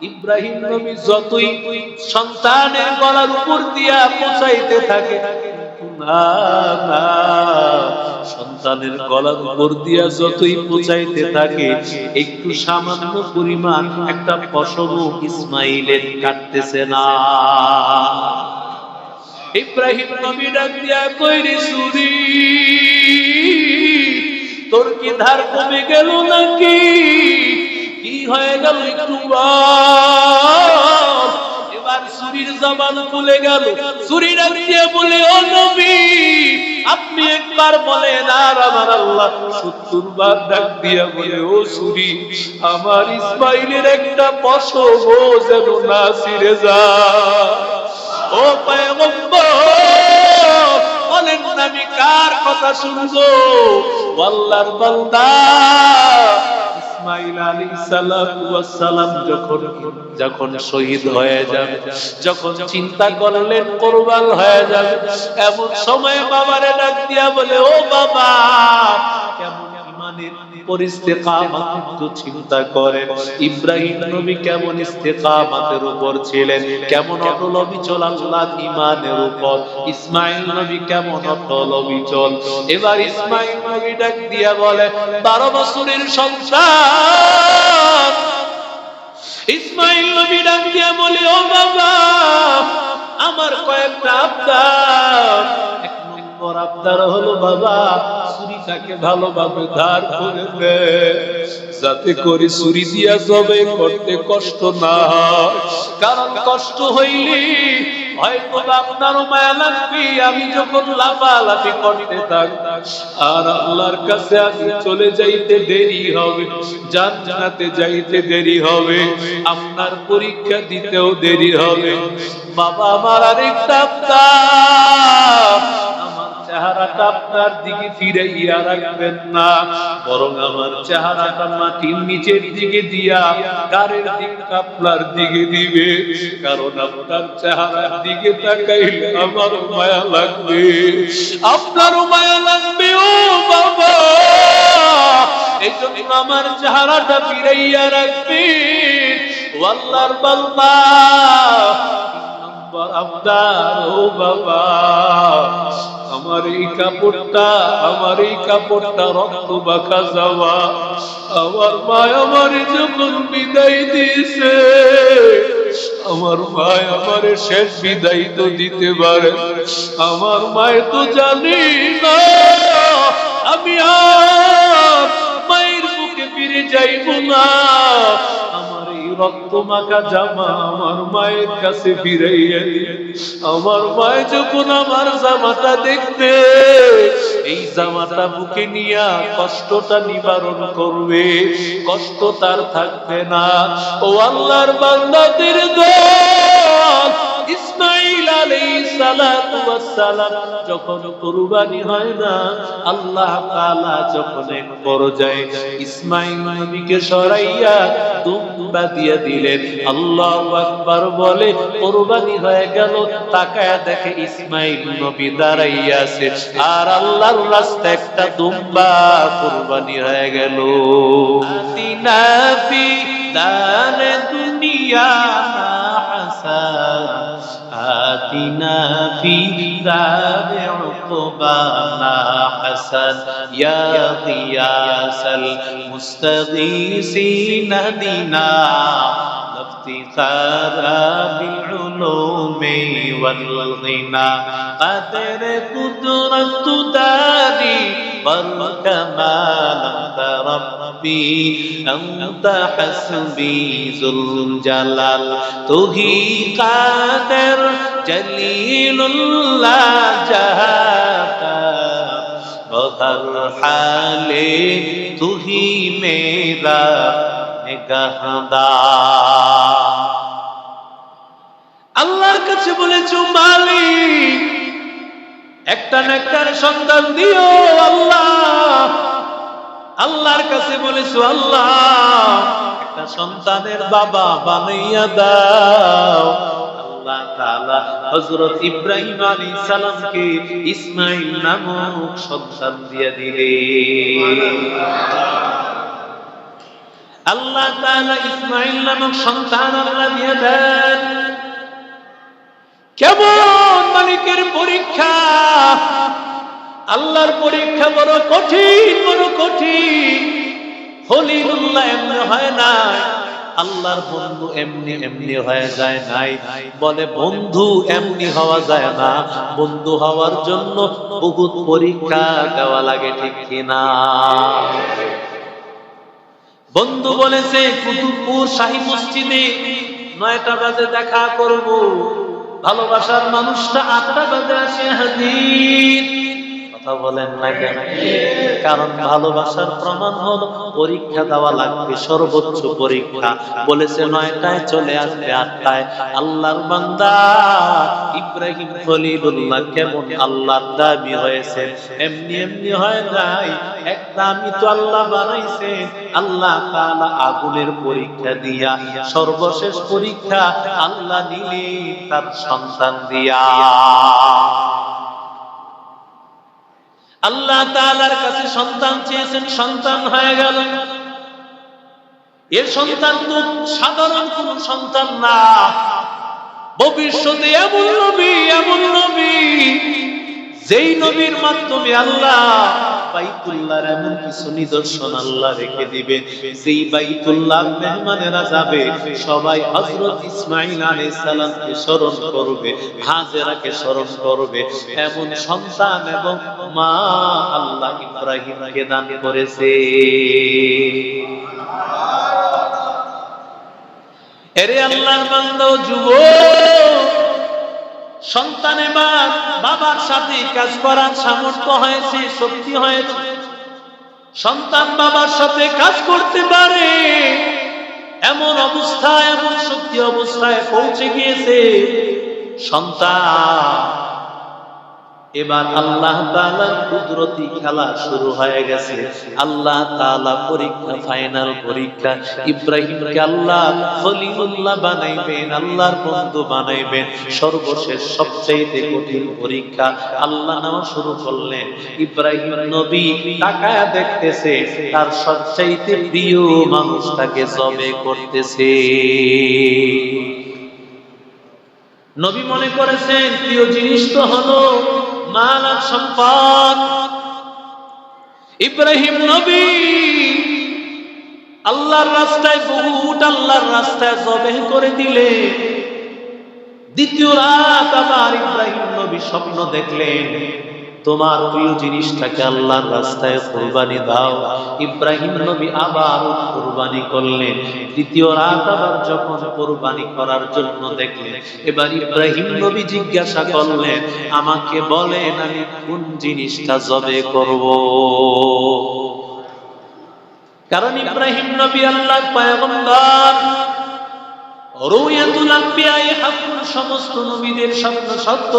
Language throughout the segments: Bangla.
ইব্রাহিম নবী যতই সন্তানের গলার উপর দিয়া পৌঁছাইতে থাকে সন্তানের গলার উপর দিয়া যতই পৌঁছাইতে থাকে, একটু সামান্য পরিমাণ একটা পশম ইসমাইলের কাটতেছে না। ইব্রাহিম নবী ডাক দিয়া কইরে, সুরি, তোর কি ধার কমে গেল নাকি? কি হয়ে গেল একটু। এবার সুরির জবান খুলে গেল। সুরি ডাক দিয়ে বলে, ও নবী, আপনি একবার বলেন আর আমার আল্লাহ সত্তর বার ডাক দিয়া বলে, ও সুরি, আমার ইসমাইলের একটা পশম যেন না সিরে যায়। ও পয়গম্বর, বলেন, আমি কার কথা শুনব? আল্লাহর বান্দা যখন শহীদ হয়ে যাবে, যখন চিন্তা করলেন কোরবান হয়ে যাবে, এমন সময় বাবারে ডাক দিয়া বলে, ও বাবা, কেমন ইসমাইল নবী ডাক দিয়া বলে, বারো বছরের সংসার? ইসমাইল নবী ডাক দিয়া বলে, ও বাবা, আমার কয়েকটা নম্বর আবদার হলো, বাবা, ছুরিটাকে ভালোভাবে ধার করে দে। যাতে করে ছুরি দিয়া জবে করতে কষ্ট না কারণ কষ্ট হইলে হয়তো আপনারও মায়া লাগবে, আমি যখন লাফালাফি করতে আর আল্লাহর কাছে আমি চলে যাইতে দেরি হবে, জান্নাতে যাইতে দেরি হবে, আপনার পরীক্ষা দিতেও দেরি হবে। বাবা, আমার আরেকটা চেহারাটা আপনার দিকে ফিরাইয়া রাখবেন না। বরং আমার চেহারাটা মাটির নিচের দিকে দিয়া গাড়ির দিকটা আপনার দিকে দিবে। কারণ আপনার চেহারার দিকে তাকাইলে আমার মায়া লাগবে। আপনারও মায়া লাগবে, ও বাবা! এই জন্য আমার চেহারাটা ফিরাইয়া রাখবে আল্লাহর বান্দা নম্বর আবদার, ও বাবা! আমার এই কাপড়টা, আমার এই কাপড়টা রক্ত বাঁকা যাওয়া। আমার মা আমার যখন বিদায় দিয়েছে, আমার মা আমার শেষ বিদায় তো দিতে পারে। আমার মায়ের তো জানি না। আমার মায়ের আমার জামাটা দেখতে এই জামাটা বুকে নিয়া কষ্টটা নিবারণ করবে, কষ্ট তার থাকবে না। ও আল্লাহর বান্দাদের দল ইসমাইল আলাইহিস সালাতু ওয়াস যখন কুরবানি হয় না, আল্লাহ তাআলা যখন এক ইসমাইল নবীকে সরাইয়া দুম্বা দিয়ে দিলেন, আল্লাহু আকবার বলে, কুরবানি হয়ে গেল, তাকায়া দেখে ইসমাইল নবী দাঁড়াইয়া আছে, আর আল্লাহর রাস্তায় একটা দুম্বা কুরবানি হয়ে গেল। আতিনা ফি দার দুনিয়া হাসান। آتنا في دار عقبانا حسن يا غياس المستغيثين دنا افتخار بالعلوم والغنى. قدر قدرة داري والكمال أنت ربي أنت রব্বি আনতা হাসবি যুল জালাল, তুহি কাদের জলিলুল্লাহ জাহাতা বহর হালে তুহি মেরা নিগাহদা। আল্লাহর কাছে বলেছ, মালিক, একটা সন্তান দিও আল্লাহ। আল্লাহর কাছে বলেছ আল্লাহ, একটা সন্তানের বাবা বানাইয়া দাও। ইব্রাহিম সালামকে নামক সন্তান দিয়ে আল্লাহ তাআলা নামক সন্তান আল্লাহ দিয়ে দেন। কেমন মালিকের পরীক্ষা? আল্লাহর পরীক্ষা বড় কঠিন বড় কঠিন। হলিলুল্লাহ এমনি হয় না। আল্লাহর বন্ধু এমনি এমনি হয়ে যায় নাই। বলে, বন্ধু এমনি হওয়া যায় না। বন্ধু হওয়ার জন্য বহুত পরীক্ষা দেওয়া লাগে, ঠিক কিনা? বন্ধু বলেছে, কুতুবপুর শাহী মসজিদে নয়টা বাজে দেখা করব। ভালোবাসার মানুষটা আটটা বাজে আসে হাজির। কথা বলেন না কেন? কারণ ভালোবাসার প্রমাণ হলো পরীক্ষা দেওয়া লাগবে, সর্বোচ্চ পরীক্ষা। বলেছে নয়টায় চলে আসবে আটটায়। আল্লাহর বান্দা ইব্রাহিম খলিলুল্লাহ কেমন আল্লাহর দাবি হয়েছে? এমনি এমনি হয় নাই এক দামি তো আল্লাহ বানাইছে। আল্লাহ তাআলা আগুনের পরীক্ষা দিয়া, সর্বশেষ পরীক্ষা আল্লাহ নিলে তার সন্তান দিয়া। আল্লাহ তালার কাছে সন্তান চেয়েছেন, সন্তান হয়ে গেল। এর সন্তান তো সাধারণ কোন সন্তান না। ভবিষ্যতে এমন নবী এমন নবী, যেই নবীর মাধ্যমে আল্লাহ বাইতুল্লাহর এমন কিছু নিদর্শন আল্লাহ রেখে দিবে যেই বাইতুল্লাহ মেহমানেরা যাবে, সবাই হযরত ইসমাঈল আলাইহিস সালামকে স্মরণ করবে, হাজেরাকে স্মরণ করবে। এমন সন্তান এবং মা আল্লাহ ইব্রাহিমকে দান করেছে। এরে আল্লাহর বান্দা যুবক! সন্তান এবার বাবার সাথে কাজ করার সামর্থ্য হয়েছে, শক্তি হয়েছে। সন্তান বাবার সাথে কাজ করতে পারে। এমন অবস্থায় এমন শক্তি অবস্থায় পৌঁছে গিয়েছে। সন্তান এবার আল্লাহ তাআলার কুদরতি খেলা শুরু হয়ে গেছে। আল্লাহ তাআলা পরীক্ষা ফাইনাল পরীক্ষা। ইব্রাহিমকে আল্লাহ খলিলুল্লাহ বানাইবেন, আল্লাহর বন্ধু বানাইবেন। সর্বশেষ সবচেয়ে কঠিন পরীক্ষা আল্লাহ নেওয়া শুরু করলেন। ইব্রাহিম নবী তাকায়া দেখতেছে, তার সবচাইতে প্রিয় মানুষটাকে জবে করতেছে। নবী মনে করেছেন, প্রিয় জিনিস তো হলো আর সম্পদ। ইব্রাহিম নবী আল্লাহর রাস্তায় বহুত আল্লাহর রাস্তায় জবেহ করে দিলে। দ্বিতীয় রাত আবার ইব্রাহিম নবী স্বপ্ন দেখলেন। তোমার প্রিয় জিনিসটাকে আল্লাহর রাস্তায় কোরবানি দাও। ইব্রাহিম নবী আবার কোরবানি করলেন। দ্বিতীয় রাত আবার যখন কোরবানি করার জন্য দেখলেন, এবার ইব্রাহিম নবী জিজ্ঞাসা করলেন, আমাকে বলেন আমি কোন জিনিসটা জবে করব? কারণ ইব্রাহিম নবী আল্লাহ পয়গম্বর রুয়াতুল আম্বিয়ায়ে হাকুন সমস্ত নবীদের স্বপ্ন সত্য।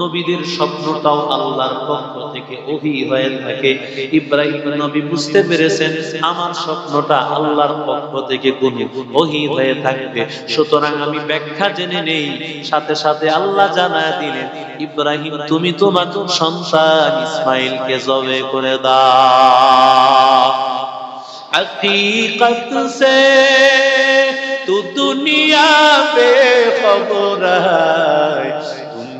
নবীদের স্বপ্নটাও আল্লাহর পক্ষ থেকে ওহি হয়ে থাকে। ইব্রাহিম নবী বুঝতে পেরেছেন, আমার স্বপ্নটা আল্লাহর পক্ষ থেকে গুণে ওহি হয়ে থাকবে। সুতরাং আমি ব্যাখ্যা জেনে নেই, সাথে সাথে আল্লাহ জানায় দিলেন, ইব্রাহিম, তুমি তোমার সন্তান ইসমাইলকে জবে করে দাও। সে তু দুনিয়া পে খবর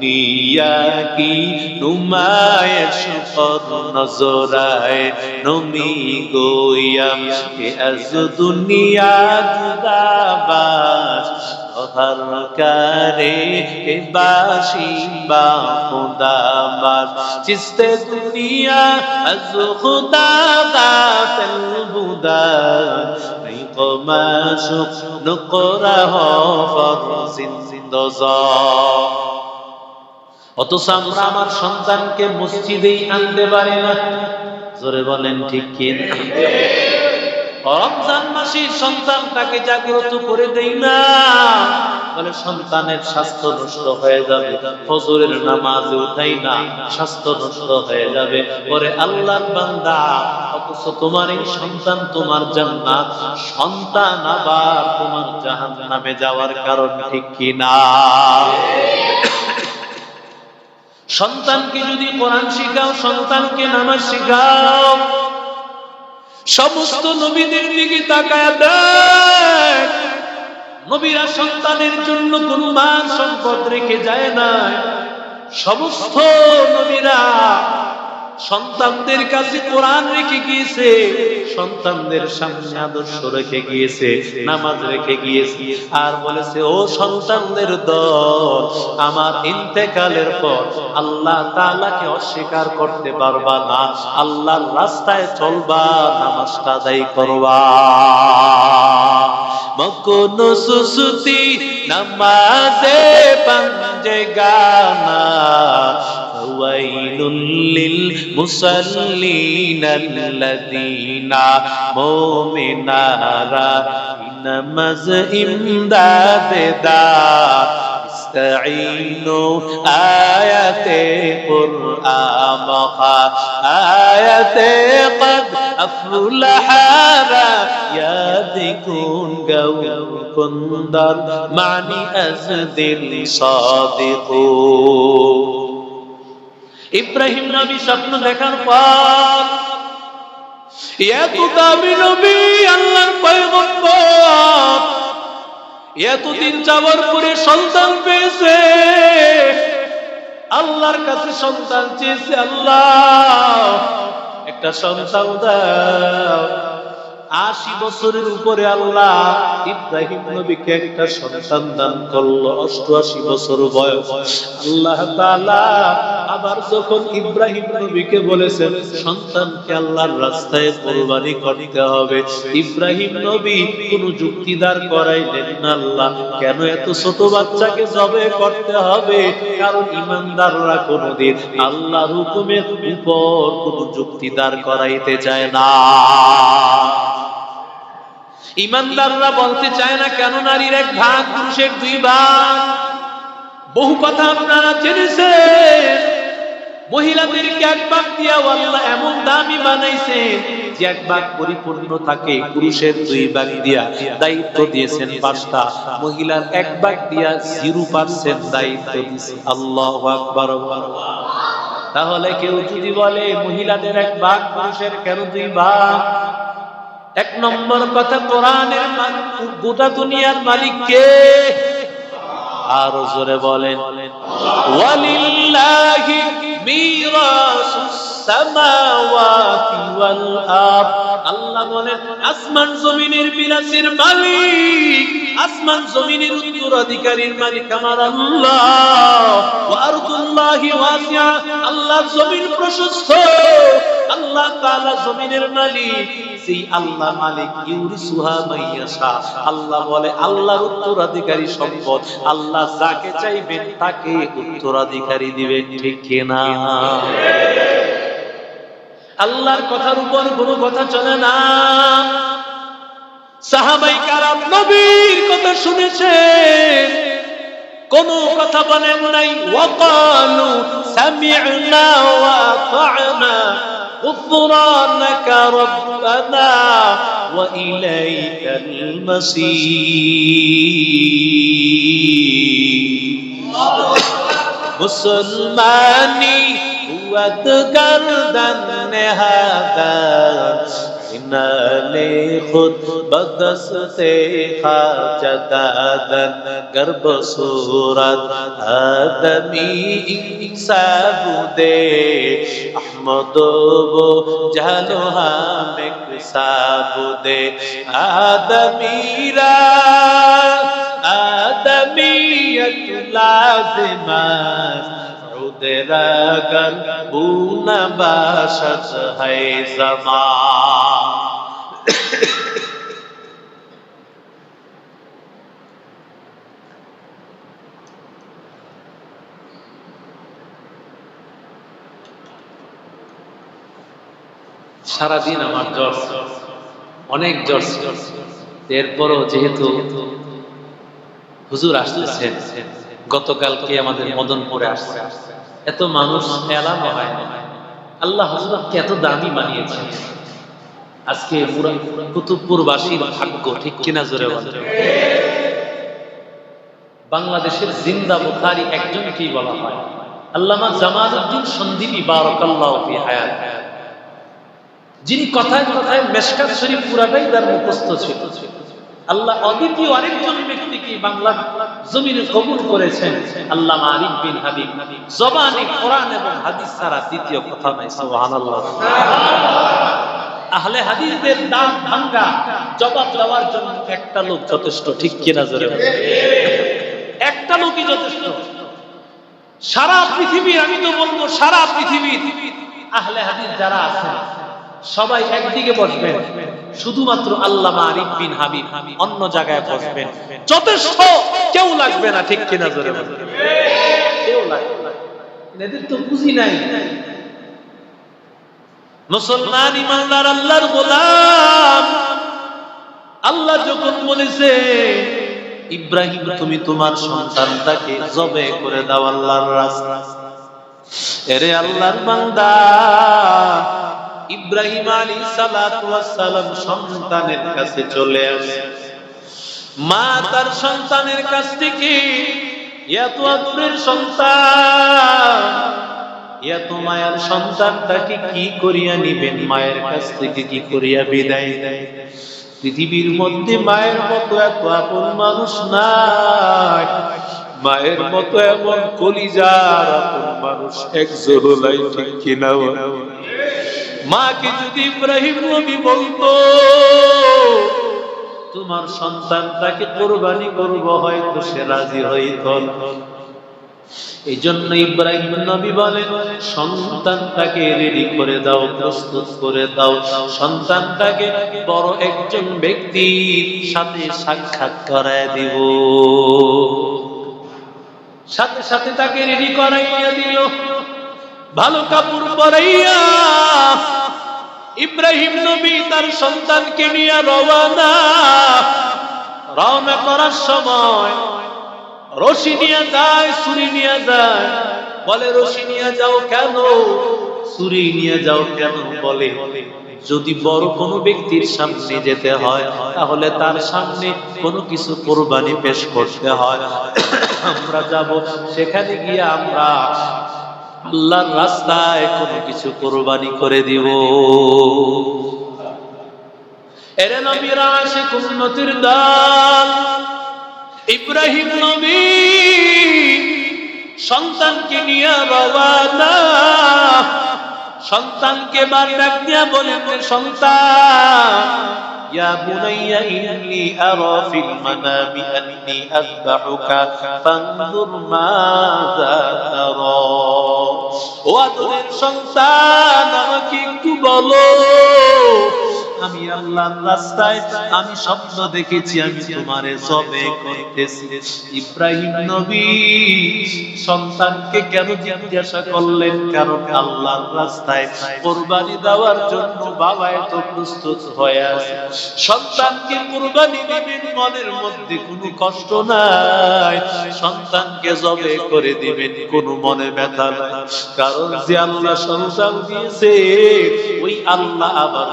দুনিয়া কি? নুমায়শ কদ নজরায় নমি গোয়াম কে আজ দুনিয়া গুদাবাস হর কারে কে বাসি বা খুদা বাস চিস্তে দুনিয়া আজ খুদা বা বুদা قماش نقره فرز دزار অথচ আমরা আমার সন্তানকে মসজিদেই আনতে পারি না। জোরে বলেন, ঠিক কি? রমজান মাসে সন্তানটাকে জাগ্রত করে দেই না বলে সন্তানের স্বাস্থ্য নষ্ট হয়ে যাবে, ফজরের নামাজে উঠাই না, স্বাস্থ্য নষ্ট হয়ে যাবে। পরে বান্দা, অথচ তোমার এই সন্তান তোমার জান্নাত, সন্তান আবার তোমার জাহান্নামে যাওয়ার কারণ, ঠিক কি না? সন্তানকে যদি কোরআন শিখাও, সন্তানকে নামাজ শিখাও, সমস্ত নবীদের দিকে তাকায় দেখ। নবীরা সন্তানের জন্য কোন মান সম্পদ রেখে যায় না সমস্ত নবীরা সন্তানদের কাছে কোরআন রেখে গিয়েছে, সন্তানদের সামনে আদর্শ রেখে গিয়েছে, নামাজ রেখে গিয়েছে। আর বলেছে, ও সন্তানদের দল, আমার ইন্তেকালের পর আল্লাহ তাআলাকে অস্বীকার করতে পারবা না, আল্লাহর রাস্তায় চলবা, নামাজটা আদায় করবা। মকুন সুসুতি নামাজে পঞ্জে গানা ويل للمصلين الذين مؤمنارا نمز إمداد دار استعينوا آية قرآن آية قد أفلح يادكون قوم كندر. معني أزد الصادقون. ইব্রাহিম নবী স্বপ্ন দেখার পর এত দামি নবী আল্লাহর পয়গম্বর, এতদিন যাওয়ার পরে সন্তান পেয়েছে, আল্লাহর কাছে সন্তান চেয়েছে আল্লাহ, একটা সন্তান দাও। আশি বছরের উপরে আল্লাহ ইব্রাহিম নবীকে একটা সন্তান দান করল, অষ্টআশি বছর বয়স। আল্লাহ তাআলা আবার যখন ইব্রাহিম নবীকে বলেছেন সন্তানকে আল্লাহর রাস্তায় কোরবানি করতে হবে, ইব্রাহিম নবী কোন যুক্তিদার করাইলেন না আল্লাহ, কেন এত ছোট বাচ্চাকে জবে করতে হবে? কারণ ইমানদাররা কোনদিন আল্লাহর হুকুমের উপর কোন যুক্তিদার করাইতে চায় না। ইমানদাররা বলতে চায় না, কেন নারীর এক ভাগ, পুরুষের দুই ভাগ? বহু কথা আপনারা জেনেছেন। মহিলাদেরকে এক ভাগ দিয়া আল্লাহ এমন দামি বানাইছে যে এক ভাগ পরিপূর্ণ থাকে, পুরুষের দুই ভাগ দিয়া। দায়িত্ব দিয়েছেন পাঁচটা। মহিলার এক ভাগ দিয়া জিরো পার্সেন্ট দায়িত্ব দিয়েছে আল্লাহ আকবার। তাহলে কেউ যদি বলে, মহিলাদের এক ভাগ, পুরুষের কেন দুই ভাগ? এক নম্বর কথা কোরআনের গোটা দুনিয়ার মালিক কে? আরও জোরে বলেন। ওয়ালিল্লাহি মিরাসুস আল্লাহ বলেন, আসমান জমিনের মালিক, আসমান জমিনের উত্তরাধিকারীর মালিক আমার আল্লাহ। আরদুল্লাহি ওয়াসিআ আল্লাহর জমিন প্রশস্ত, আল্লাহ তাআলা জমিনের মালিক সেই আল্লাহ মালিক আল্লাহ বলে, আল্লাহর উত্তরাধিকারী সম্পদ, আল্লাহ যাকে চাইবেন তাকে উত্তরাধিকারী দিবেন, ঠিক কিনা? আল্লাহর কথার উপর কোনো কথা চলে না সাহাবাই কারাম নবীর কথা শুনেছেন কোন কথা বলেন নাই ওয়াকালু সামি'না ওয়া আতা'না غفرانك ربنا وإليك المصير مسلماني गुर्बत गर्दन ले खुद बदस से खाजदादन गर्भ सूरत आदमी सब दे अहमदो वो जानो हम साबु दे आदमीरा आदमी लाजमान দেরাগন गलबू বাসত बासस है जमा। সারাদিন আমার জ্বর, অনেক জ্বর। এরপরও যেহেতু হুজুর আসতেছেন গতকালকে আমাদের মদনপুরে আসছে। এত মানুষ এলানো হয় আল্লাহ হুজুরকে এত দামি বানিয়েছেন। আজকে পুরা কুতুবপুরবাসীর ভাগ্য ঠিক কিনা জোরে বাংলাদেশের জিন্দা বুখারি একজনকেই বলা হয়। আল্লামা জামালউদ্দিন সন্দীপী বারাকাল্লাহু ফি হায়াত। যিনি কথায় কথায় মেশকাত শরীফ পুরাটাই তার মুখস্থ ছিল। আল্লাহ অদ্বিতীয় আরেকজন ব্যক্তিকে বাংলা জমিনে কবুল করেছেন আল্লাহ আরিফ বিন হাবিব। জবানে কোরআন এবং হাদিস ছাড়া দ্বিতীয় কথা নাই, সুবহানাল্লাহ। আহলে হাদিসদের ভাঙ্গা, জবাব দেওয়ার জন্য একটা লোক যথেষ্ট, ঠিক কিনা জোরে একটা লোকই যথেষ্ট। সারা পৃথিবীর, আমি তো বলব সারা পৃথিবীর আহলে হাদিস যারা আছেন সবাই একদিকে বসবেন। শুধুমাত্র আল্লাহ আরিফ বিন হাবিব অন্য জায়গায় বসবেন। যথেষ্ট কেউ লাগবে না, ঠিক কিনা জোরে কেউ লাগবে এদের তো বুঝি নাই। মুসলমান ইমানদার, আল্লাহর গোলাম। আল্লাহ যখন বলেছে, ইব্রাহিম, তুমি তোমার সন্তানটাকে জবে করে দাও আল্লাহর রাস্তা। এরে আল্লাহর বান্দা ইব্রাহিম আলী সালাম সন্তানের কাছে চলে আসে। মা তার সন্তানের কাছ থেকে এত আদরের সন্তান এত মায়ের সন্তানটাকে কি করিয়া নিবেন? মায়ের কাছ থেকে কি করিয়া বিদায় দেয়? পৃথিবীর মধ্যে মায়ের মতো এত আপন মানুষ নাই। মায়ের মতো এমন কলিজার আপন মানুষ এক জোহলাই ঠিক কিনা? মাকে যদি ইব্রাহিম নবী বলতো, তোমার সন্তানটাকে কোরবানি করব, হয়তো সে রাজি হইত। এই জন্য ইব্রাহিম নবী বলেন সন্তানটাকে রেডি করে দাও, প্রস্তুত করে দাও। সন্তানটাকে বড় একজন ব্যক্তির সাথে সাক্ষাৎ করায় দিব। সাথে সাথে তাকে রেডি করাইয়া দিল। ভালো কাপড় পরাইয়া ইব্রাহিম নবী তার সন্তানকে নিয়ে রওয়ানা রওনা করার সময় রশি নিয়ে যায়, ছুরি নিয়ে যায়। বলে, রশি নিয়ে যাও কেন? ছুরি নিয়ে যাও কেন? বলে, যদি বড় কোনো ব্যক্তির সামনে যেতে হয়, তাহলে তার সামনে কোনো কিছু কোরবানি পেশ করতে হয়। আমরা যাব, সেখানে গিয়ে আমরা আল্লাহর রাস্তায় কোনো কিছু কোরবানি করে দিব। এরে নবীরা আসে উন্নতির দান ইব্রাহিম নবী সন্তানকে নিয়ে রওয়ানা সন্তানকে বার ডাক দিয়া বলেন সন্তান يا بني إني أرى في المنام أني أذبحك فانظر ماذا ترى ও আদরের সন্তান আমাকে একটু বলো আমি আল্লাহর রাস্তায়, আমি স্বপ্ন দেখেছি, আমি তোমারে জবে করতেছি। ইব্রাহিম নবী, সন্তানকে কেন জিজ্ঞাসা করলেন? কারণ আল্লাহর রাস্তায় কোরবানি দেওয়ার জন্য বাবা এত প্রস্তুত হয়ে আছে। সন্তানকে কোরবানি দিবেন মনের মধ্যে কোনো কষ্ট নাই। সন্তানকে জবে করে দিবেন কোনো মনে ব্যথা নাই। কারণ যে আল্লাহ সন্তান দিয়েছে, ওই আল্লাহ আবার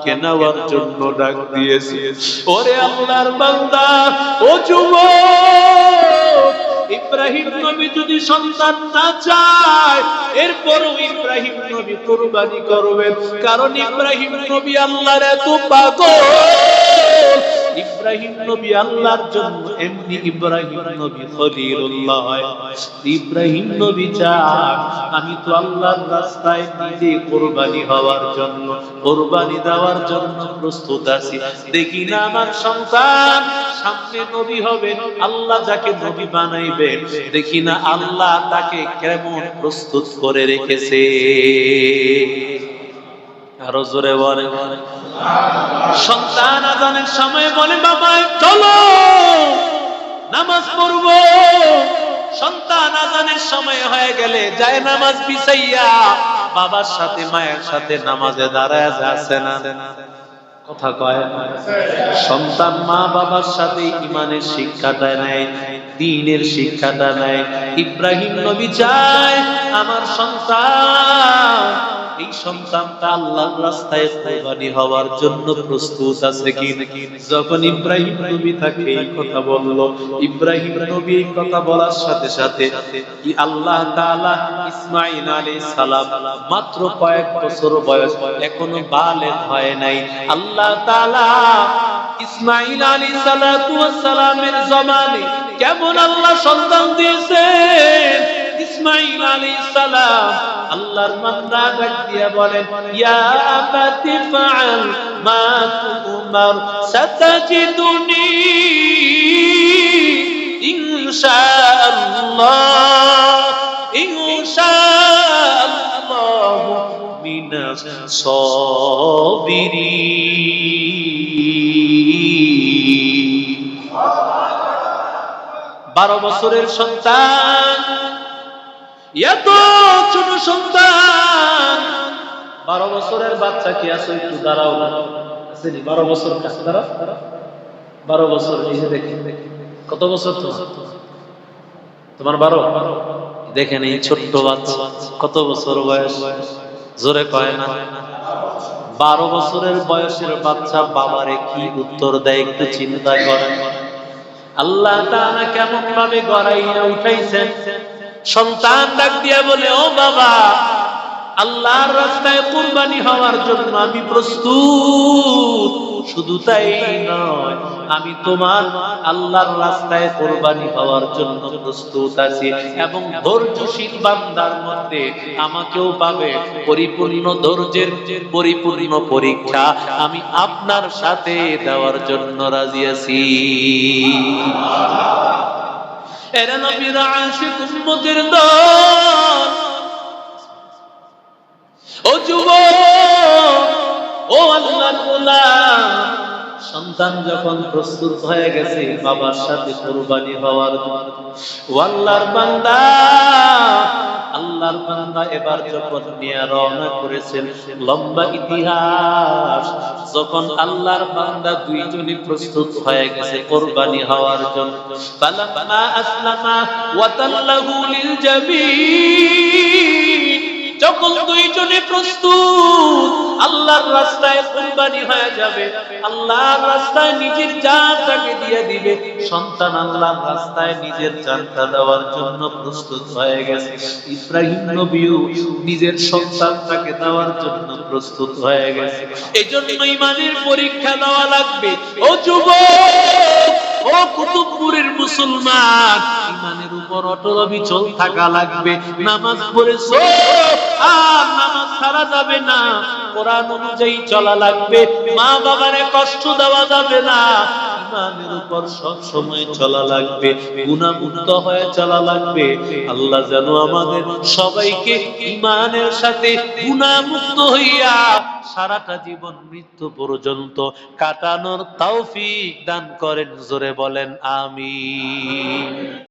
সন্তানকে নেওয়ার জন্য ডাক দিয়েছি। ওরে আল্লাহর বান্দা, ও যুবক, ইব্রাহিম নবী যদি সন্তান না চায়, এরপরও ইব্রাহিম নবী কোরবানি করবেন। কারণ ইব্রাহিম নবী আল্লাহর এত পাগল। ইব্রাহিম নবী আল্লাহর জন্য, এমনি ইব্রাহিম নবী খলিলুল্লাহ ইব্রাহিম নবী চান আমি তো আল্লাহর রাস্তায় নিজে কোরবানি হওয়ার জন্য, কোরবানি দেওয়ার জন্য প্রস্তুত আছি। দেখি না আমার সন্তান, সামনে নবী আল্লাহ যাকে নবী বানাইবে, দেখি না আল্লাহ তাকে কেমন প্রস্তুত করে রেখেছে। আরও জোরে বলে। সন্তান আজানের সময় বলে বাবা চলো, নামাজ পড়ব। সন্তান আজানের সময় হয়ে গেলে যায় নামাজ বিছাইয়া বাবার সাথে, মায়ের সাথে নামাজে দাঁড়ায় যাচ্ছে না? কথা কয়। সন্তান মা বাবার সাথে ইমানের শিক্ষাটা নেয়, দিনের শিক্ষাটা নেয়। ইব্রাহিম নবী চায়, আমার সন্তান এই সন্তানটা আল্লাহর রাস্তায় কোরবানি হওয়ার জন্য প্রস্তুত আছে কি যখন ইব্রাহিম নবী তাকে এই কথা বলল, ইব্রাহিম নবী এই কথা বলার সাথে সাথে কি আল্লাহ তাআলা ইসমাঈল আলাইহিস সালাম মাত্র কয়েক বছর বয়স এখনও বালেগ হয় নাই? আল্লাহ তাআলা ইসমাঈল আলাইহিস সালাতু সালামের জমানে কেমন আল্লাহ সন্তান দিয়েছেন? ইসমাঈল আলাইহিস সালাম আল্লাহর বান্দা ডাক দিয়া বলেন, ইয়া আবাতি ফাআল মা তুমার সাতাজিদুনি ইনশাআল্লাহ ইনশাআল্লাহ মিনাস সাবিরিন. বারো বছরের সন্তান, এত ছোট সন্তান। বারো বছরের বাচ্চা কি আছে একটু দাঁড়াও। বারো বছর কাছে দাঁড়াও। বারো বছর দেখি। কত বছর তোমার? বারো? দেখেন এই ছোট্ট বাচ্চা। কত বছর বয়স? জোরে কয় না। বারো বছরের বয়সের বাচ্চা বাবারে কি উত্তর দেয় একটু চিন্তা করেন। আল্লাহ তাআলা কেমন ভাবে গড়াইয়া উঠাইছেন? সন্তান ডাক দিয়া বলে, ও বাবা, আল্লাহর রাস্তায় কুরবানি হওয়ার জন্য আমি প্রস্তুত। শুধু তাই নয়, আমি তোমার আল্লাহর রাস্তায় কোরবানি হওয়ার জন্য প্রস্তুত আছি এবং ধৈর্যশীল বান্দার মধ্যে আমাকেও পাবে পরিপূর্ণ ধৈর্যের পরিপূর্ণ পরীক্ষা। আমি আপনার সাথে দেওয়ার জন্য রাজি আছি। এরা নবীর আশিক উম্মতের দল। ও যুব ও আল্লাহর গোলাম, সন্তান যখন প্রস্তুত হয়ে গেছে, বাবার সাথে কোরবানি হওয়ার ওয়াল্লার বান্দা আল্লাহর বান্দা এবার যখন নিয়ে রওনা করেছেন, লম্বা ইতিহাস, যখন আল্লাহর বান্দা দুইজনই প্রস্তুত হয়ে গেছে কোরবানি হওয়ার জন্য। ফালাম্মা আসলামা ওয়া তাল্লাহু লিল জাবিন যখন দুইজনে প্রস্তুত, আল্লাহর রাস্তায় কুরবানি হয়ে যাবে। আল্লাহর রাস্তায় নিজের জানটাকে দিয়ে দিবে। সন্তান আল্লাহর রাস্তায় নিজের জানটা দেওয়ার জন্য প্রস্তুত হয়ে গেছে। ইব্রাহিম নবীও নিজের সন্তানটাকে দেওয়ার জন্য প্রস্তুত হয়ে গেছে। এই জন্য ইমানের পরীক্ষা দেওয়া লাগবে। ও যুবক! ও কুতুবপুরের মুসলমান ইমানের উপর অটল অবিচল থাকা লাগবে। নামাজ পড়েছো আর নামাজ ছাড়া যাবে না। কোরআন অনুযায়ী চলা লাগবে। মা বাবারে কষ্ট দেওয়া যাবে না। ইমানের উপর সব সময় চলা লাগবে, গুণামুক্ত হয়ে চলা লাগবে। আল্লাহ যেন আমাদের সবাইকে ইমানের সাথে গুণামুক্ত হইয়া সারাটা জীবন মৃত্যু পর্যন্ত কাটানোর তৌফিক দান করেন, জোরে বলেন আমি